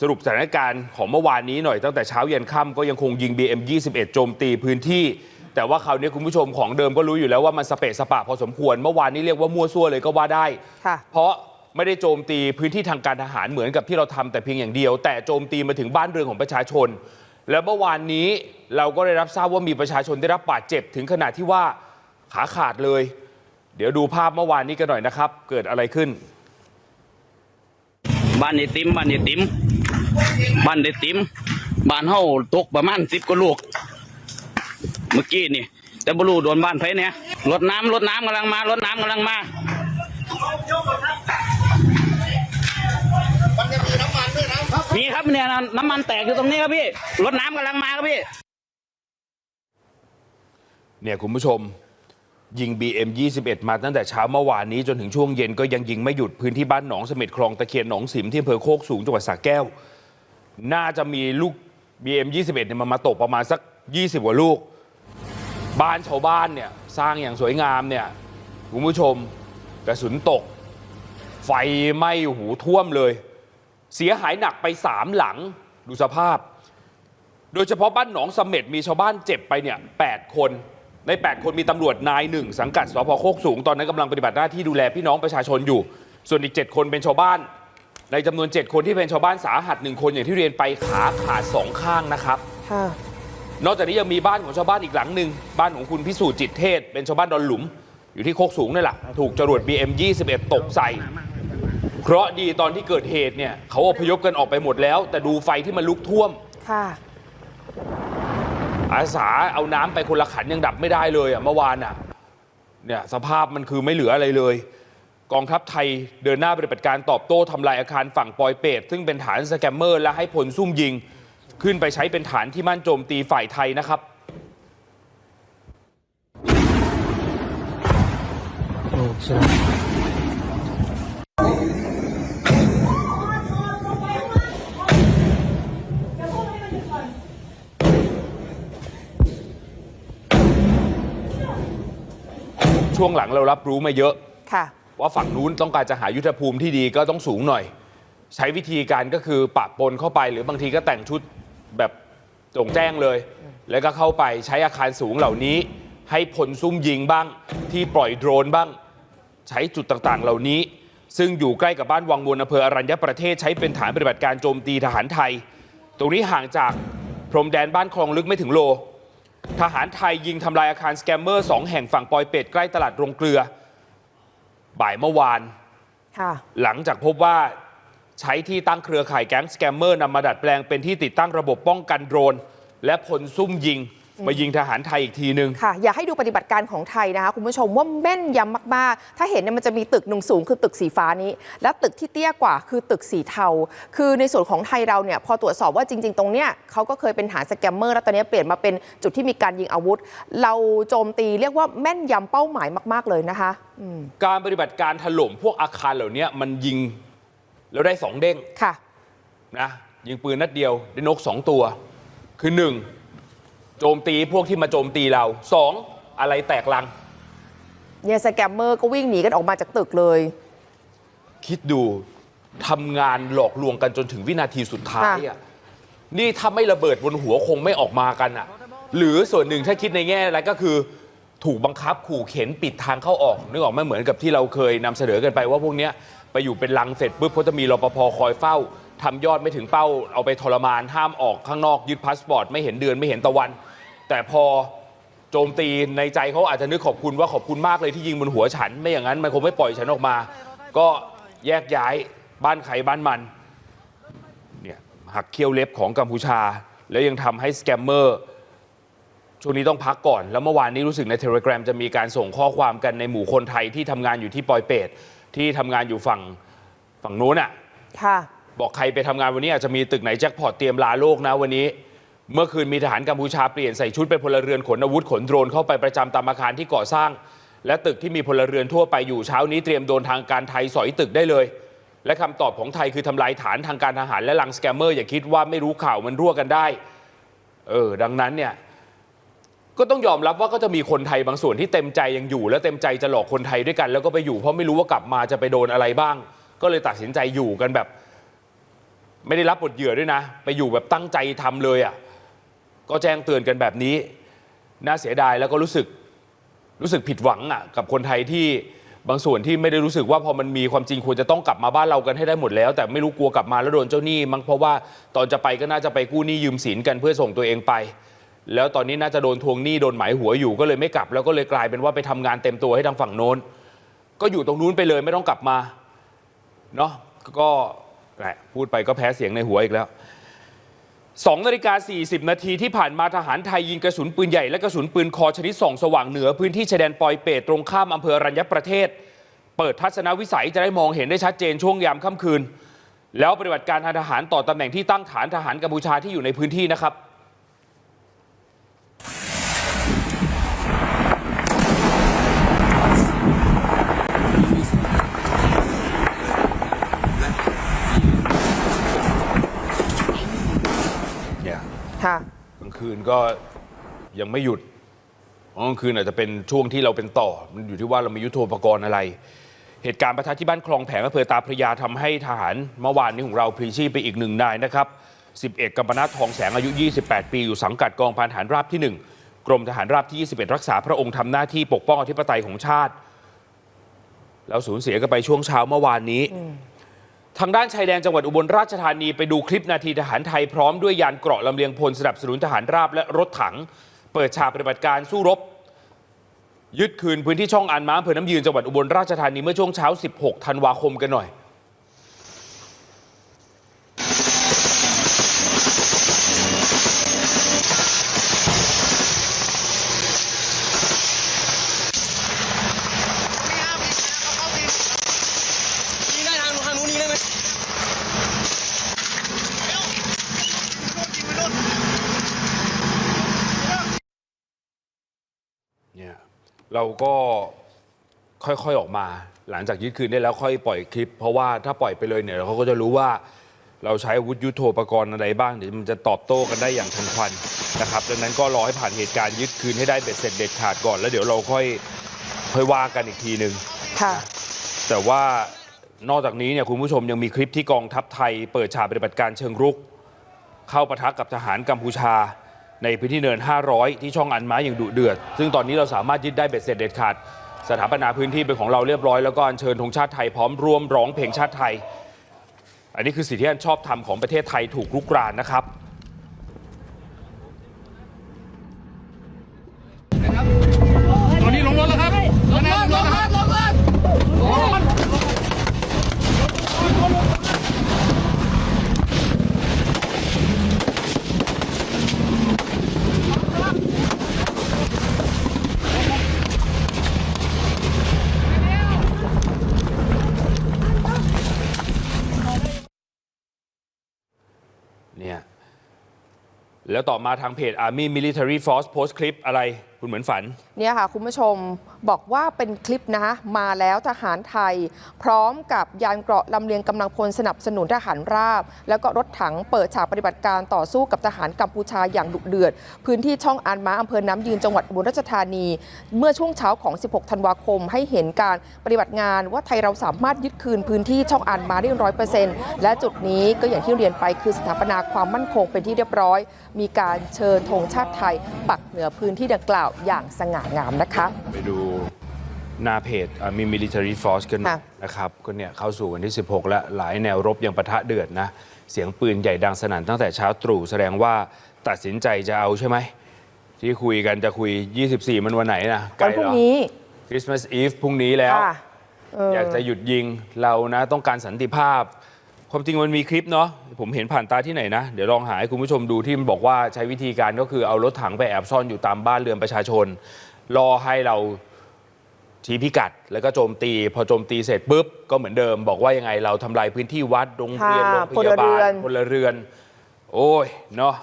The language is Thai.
สรุปสถานการณ์ของเมื่อวานนี้หน่อยตั้งแต่เช้าเย็นค่ำก็ยังคงยิง BM 21 โจมตีพื้นที่ แต่ว่าคราวนี้คุณผู้ชมของเดิมก็รู้อยู่แล้วว่ามันสเปะสปะพอสมควรเมื่อวานนี้เรียกว่ามั่วซั่วเลยก็ว่าได้ ค่ะ เพราะไม่ได้โจมตีพื้นที่ทางการทหารเหมือนกับที่เราทำแต่เพียงอย่างเดียว แต่โจมตีมาถึงบ้านเรือนของประชาชน แล้วเมื่อวานนี้เราก็ได้รับทราบว่ามีประชาชนได้รับบาดเจ็บถึงขนาดที่ว่าขาขาดเลย เดี๋ยวดูภาพเมื่อวานนี้กันหน่อยนะครับ เกิดอะไรขึ้น บ้านไอติมบ้านไอติม บ้านไอติมบ้านเฮาตกประมาณสิบกว่าลูก เมื่อกี้นี่ แต่บรูโดนบ้านไผเนี่ยรถน้ำรถน้ำกำลังมารถน้ำกำลังมามีครับเนี่ยน้ำมันแตกอยู่ตรงนี้ครับพี่ รถน้ำกำลังมาครับพี่ เนี่ยคุณผู้ชมยิง BM 21 มาตั้งแต่เช้าเมื่อวานนี้จนถึงช่วงเย็นก็ยังยิงไม่หยุดพื้นที่บ้านหนองเสม็ดคลองตะเคียนหนองสิมที่อำเภอโคกสูงจังหวัดสระแก้ว น่าจะมีลูก BM 21เนี่ยมันมาตกประมาณสัก 20 กว่าลูก บ้านชาวบ้านเนี่ยสร้างอย่างสวยงามเนี่ยคุณผู้ชมกระสุนตก ไฟไหม้หูท่วมเลย เสียหายหนักไปสามหลังดูสภาพ โดยเฉพาะบ้านหนองสม็ดมีชาวบ้านเจ็บไปเนี่ย8คน ใน 8 คนมีตำรวจนายหนึ่งสังกัดสพโคกสูงตอนนั้นกำลังปฏิบัติหน้าที่ดูแลพี่น้องประชาชนอยู่ ส่วนอีก 7 คนเป็นชาวบ้าน ในจำนวน 7 คนที่เป็นชาวบ้านสาหัสหนึ่งคนอย่างที่เรียนไปขาขาดสองข้างนะครับ ค่ะ นอกจากนี้ยังมีบ้านของชาวบ้านอีกหลังหนึ่งบ้านของคุณพิสูจน์จิตเทศ เป็นชาวบ้านดอนหลุม อยู่ที่โคกสูงนี่แหละถูกจรวด BM 21 ตกใส่ เพราะห์ดีตอนที่เกิดเหตุเนี่ยเขาอพยพกันออกไปหมดแล้ว แต่ดูไฟที่มันลุกท่วม ค่ะ อาสาเอาน้ำไปคนละขันยังดับไม่ได้เลยอะเมื่อวานอะเนี่ยสภาพมันคือไม่เหลืออะไรเลย กองทัพไทยเดินหน้าปฏิบัติการตอบโต้ทำลายอาคารฝั่งปอยเปตซึ่งเป็นฐานสแกมเมอร์ และให้พลซุ่มยิง ขึ้นไปใช้เป็นฐานที่มั่นโจมตีฝ่ายไทยนะครับช่วงหลังเรารับรู้มาเยอะค่ะ ว่าฝั่งนู้นต้องการจะหายุทธภูมิที่ดีก็ต้องสูงหน่อย ใช้วิธีการก็คือปะปนเข้าไป หรือบางทีก็แต่งชุดแบบจงแจ้งเลย แล้วก็เข้าไปใช้อาคารสูงเหล่านี้ ให้พลซุ่มยิงบ้าง ที่ปล่อยโดรนบ้าง ใช้จุดต่างๆ เหล่านี้ ซึ่งอยู่ใกล้กับบ้านวังวนอำเภออรัญญประเทศใช้เป็นฐานปฏิบัติการโจมตีทหารไทย ตรงนี้ห่างจากพรมแดนบ้านคลองลึกไม่ถึงโล ทหารไทยยิงทำลายอาคารสแกมเมอร์สองแห่งฝั่งปอยเป็ดใกล้ตลาดโรงเกลือ บ่ายเมื่อวานค่ะหลังจากพบว่าใช้ที่ตั้งเครือข่ายแก๊งสแกมเมอร์นำมาดัดแปลงเป็นที่ติดตั้งระบบป้องกันโดรน และพลซุ่มยิง มายิงทหารไทยอีกทีนึง ค่ะ อยากให้ดูปฏิบัติการของไทยนะคะคุณผู้ชมว่าแม่นยำมากๆ ถ้าเห็นเนี่ยมันจะมีตึกหนึ่งสูงคือตึกสีฟ้านี้ แล้วตึกที่เตี้ยกว่าคือตึกสีเทา คือในส่วนของไทยเราเนี่ยพอตรวจสอบว่าจริง ๆ ตรงเนี้ยเขาก็เคยเป็นฐานสแกมเมอร์แล้วตอนนี้เปลี่ยนมาเป็นจุดที่มีการยิงอาวุธ เราโจมตีเรียกว่าแม่นยำเป้าหมายมาก ๆเลยนะคะอืมการปฏิบัติการถล่มพวกอาคารเหล่านี้มันยิงแล้วได้สองเด้งค่ะนะยิงปืนนัดเดียวได้นกสองตัว คือหนึ่ง โจมตีพวกที่มาโจมตีเราสองอะไรแตกลัง เนี่ยสแกมเมอร์ก็วิ่งหนีกันออกมาจากตึกเลย คิดดูทำงานหลอกลวงกันจนถึงวินาทีสุดท้ายอะนี่ถ้าไม่ระเบิดบนหัวคงไม่ออกมากันอะ หรือส่วนหนึ่งถ้าคิดในแง่อะไรก็คือ ถูกบังคับขู่เข็นปิดทางเข้าออกนึกออกไหมเหมือนกับที่เราเคยนำเสนอกันไปว่าพวกเนี้ยไปอยู่เป็นลังเสร็จปุ๊บเขาจะมีรปภคอยเฝ้าทำยอดไม่ถึงเป้าเอาไปทรมานห้ามออกข้างนอกยึดพาสปอร์ตไม่เห็นเดือนไม่เห็นตะวัน แต่พอโจมตีในใจเขาอาจจะนึกขอบคุณว่าขอบคุณมากเลยที่ยิงบนหัวฉัน ไม่อย่างนั้นมันคงไม่ปล่อยฉันออกมา ก็แยกย้ายบ้านใครบ้านมันเนี่ยหักเขี้ยวเล็บของกัมพูชา แล้วยังทำให้สแกมเมอร์ช่วงนี้ต้องพักก่อน แล้วเมื่อวานนี้รู้สึกในเทเลกรามจะมีการส่งข้อความกันในหมู่คนไทยที่ทำงานอยู่ที่ปอยเปตที่ทำงานอยู่ฝั่งฝั่งนู้นอะค่ะบอกใครไปทำงานวันนี้อาจจะมีตึกไหนแจ็คพอตเตรียมลาโลกนะวันนี้ เมื่อคืนมีทหารกัมพูชาเปลี่ยนใส่ชุดเป็นพลเรือนขนอาวุธขนโดรนเข้าไปประจำตามอาคารที่ก่อสร้าง และตึกที่มีพลเรือนทั่วไปอยู่เช้านี้เตรียมโดนทางการไทยสอยตึกได้เลย และคำตอบของไทยคือทำลายฐานทางการทหารและลังสแกมเมอร์อย่าคิดว่าไม่รู้ข่าวมันรั่วกันได้ เออดังนั้นเนี่ยก็ต้องยอมรับว่าก็จะมีคนไทยบางส่วนที่เต็มใจยังอยู่ และเต็มใจจะหลอกคนไทยด้วยกัน แล้วก็ไปอยู่เพราะไม่รู้ว่ากลับมาจะไปโดนอะไรบ้าง ก็เลยตัดสินใจอยู่กันแบบ ไม่ได้รับบทเหยื่อด้วยนะ ไปอยู่แบบตั้งใจทำเลยอะ่ะ ก็แจ้งเตือนกันแบบนี้ น่าเสียดายแล้วก็รู้สึกรู้สึกผิดหวังอะ่ะกับคนไทยที่บางส่วนที่ไม่ได้รู้สึกว่าพอมันมีความจริงควรจะต้องกลับมาบ้านเรากันให้ได้หมดแล้ว แต่ไม่รู้กลัวกลับมาแล้วโดนเจ้าหนี้มั้งเพราะว่าตอนจะไปก็น่าจะไปกู้หนี้ยืมสินกันเพื่อส่งตัวเองไป แล้วตอนนี้น่าจะโดนทวงหนี้โดนหมายหัวอยู่ก็เลยไม่กลับ แล้วก็เลยกลายเป็นว่าไปทำงานเต็มตัวให้ทางฝั่งโน้น ก็อยู่ตรงนู้นไปเลยไม่ต้องกลับมาเนาะก็แหละพูดไปก็แพ้เสียงในหัวอีกแล้ว 2นาฬิกา 40 นาทีที่ผ่านมาทหารไทยยิงกระสุนปืนใหญ่และกระสุนปืนคอชนิดส่องสว่างเหนือพื้นที่ชายแดนปอยเปตตรงข้ามอำเภออรัญญประเทศ เปิดทัศนวิสัยจะได้มองเห็นได้ชัดเจนช่วงยามค่ำคืน แล้วปฏิบัติการทางทหารต่อตำแหน่งที่ตั้งฐานทหารกัมพูชาที่อยู่ในพื้นที่นะครับ เนี่ยค่ะกลางคืนก็ยังไม่หยุดเพราะกลางคืนอาจจะเป็นช่วงที่เราเป็นต่อ มันอยู่ที่ว่าเรามียุทโธปกรณ์อะไร เหตุการณ์ประทัดที่บ้านคลองแผงอำเภอตาพระยาทำให้ทหารเมื่อวานนี้ของเราพลีชีพไปอีกหนึ่งนายนะครับสิบเอกกัมปนาททองแสงอายุ 28 ปี อยู่สังกัดกองพันทหารราบที่ 1 กรมทหารราบที่ 21 รักษาพระองค์ทำหน้าที่ปกป้องอธิปไตยของชาติ แล้วสูญเสียกันไปช่วงเช้าเมื่อวานนี้ ทางด้านชายแดนจังหวัดอุบลราชธานีไปดูคลิปนาทีทหารไทยพร้อมด้วยยานเกราะลำเลียงพลสนับสนุนทหารราบและรถถัง เปิดฉากปฏิบัติการสู้รบ ยึดคืนพื้นที่ช่องอันม้าอำเภอน้ำยืนจังหวัดอุบลราชธานีเมื่อช่วงเช้า 16 ธันวาคมกันหน่อย ยิงได้ทางทางนู้นยิงได้ไหม เนี่ย เราก็ค่อยๆออกมา หลังจากยึดคืนได้แล้วค่อยปล่อยคลิป เพราะว่าถ้าปล่อยไปเลยเนี่ยเขาก็จะรู้ว่าเราใช้อาวุธยุโทโธปกรณ์อะไรบ้างเดี๋ยวมันจะตอบโต้กันได้อย่างทันควันนะครับดังนั้นก็รอให้ผ่านเหตุการณ์ยึดคืนให้ได้เบ็ดเสร็จเด็ดขาดก่อน แล้วเดี๋ยวเราค่อยค่อยว่ากันอีกทีหนึ่งค่ะ แต่ว่านอกจากนี้เนี่ยคุณผู้ชมยังมีคลิปที่กองทัพไทย เปิดฉากปฏิบัติการเชิงรุก เข้าปะทะกับทหารกัมพูชา ในพื้นที่เนิน 500 ที่ช่องอันม้าอย่างดุเดือด ซึ่งตอนนี้เราสามารถยึดได้เบ็ดเสร็จเด็ดขาด สถาปนาพื้นที่เป็นของเราเรียบร้อยแล้วก็อัญเชิญธงชาติไทยพร้อมร่วมร้องเพลงชาติไทย อันนี้คือสิ่งที่อันชอบทำของประเทศไทยถูกลุกรานนะครับ ตอนนี้ลงรถแล้วครับลงรถลงรถลงรถลงรถ เนี่ย แล้วต่อมาทางเพจ Army Military Force โพสต์คลิปอะไรคุณเหมือนฝันเนี่ยค่ะคุณผู้ชมบอกว่าเป็นคลิปนะคะมาแล้วทหารไทย พร้อมกับยานเกราะลำเลียงกำลังพลสนับสนุนทหารราบ แล้วก็รถถังเปิดฉากปฏิบัติการต่อสู้กับทหารกัมพูชาอย่างดุเดือด พื้นที่ช่องอานมาอำเภอน้ำยืนจังหวัดอุบลราชธานี เมื่อช่วงเช้าของ 16 ธันวาคม ให้เห็นการปฏิบัติงานว่าไทยเราสามารถยึดคืนพื้นที่ช่องอานมาได้ร้อยเปอร์เซ็นต์และจุดนี้ก็อย่างที่เรียนไปคือสถาปนาความมั่นคงเป็นที่เรียบร้อย มีการเชิญธงชาติไทยปักเหนือพื้นที่ดังกล่าวอย่างสง่างามนะคะ ไปดูหน้าเพจมี military force กันหน่อยค่ะ นะครับก็เนี่ยเข้าสู่วันที่ 16 แล้ว หลายแนวรบยังปะทะเดือดนะ เสียงปืนใหญ่ดังสนั่นตั้งแต่เช้าตรู่แสดงว่าตัดสินใจจะเอาใช่ไหม ที่คุยกันจะคุย 24 มันวันไหนนะใกวัล้นพรุ่แล้งวนี้คริสต์มาสอีฟพรุ่งนี้แล้ว ค่ะเออ อยากจะหยุดยิงเรานะต้องการสันติภาพ ความจริงมันมีคลิปเนาะผมเห็นผ่านตาที่ไหนนะ เดี๋ยวลองหาให้คุณผู้ชมดูที่มันบอกว่าใช้วิธีการก็คือเอารถถังไปแอบซ่อนอยู่ตามบ้านเรือนประชาชน รอให้เราชี้พิกัด แล้วก็โจมตี พอโจมตีเสร็จปุ๊บ ก็เหมือนเดิม บอกว่ายังไงเราทำลายพื้นที่วัดโรงเรียนค่ะโรงพยาบาพลเรืลอนพลเรือน โอ้ยเนาะ